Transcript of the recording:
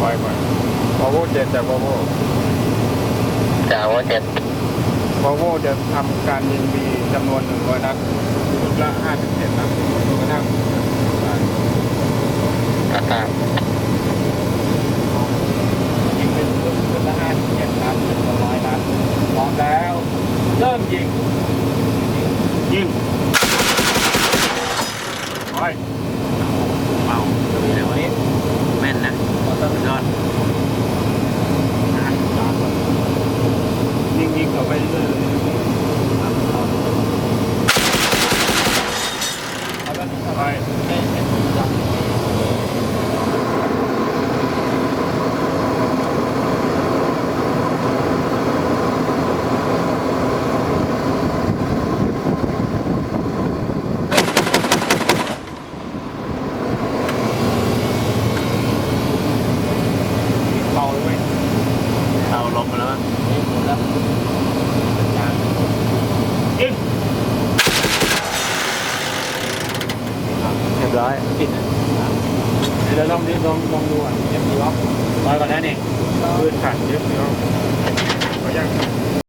ปล่อยปล่อยบาโวเจ็ดจากบาโวจากว่าเจ็ดบาโวจะทำการยิงมีจำนวนหนึ่งร้อยนัดชุดละห้าสิบเจ็ดนัดจนกระทั่งรับทราบยิงเป็นชุดชุดละห้าสิบเจ็ดนัดเป็นร้อยนัดพร้อมแล้วเริ่มยิงยิงไป เบาเดี๋ยวนี้แม่น สุดยอดยิ่งยิงต่อไปเรื่อยๆเอาละไปเบาเลยเว้ย เอาลงมาแล้วยิงเรียบร้อยปิดนะเดี๋ย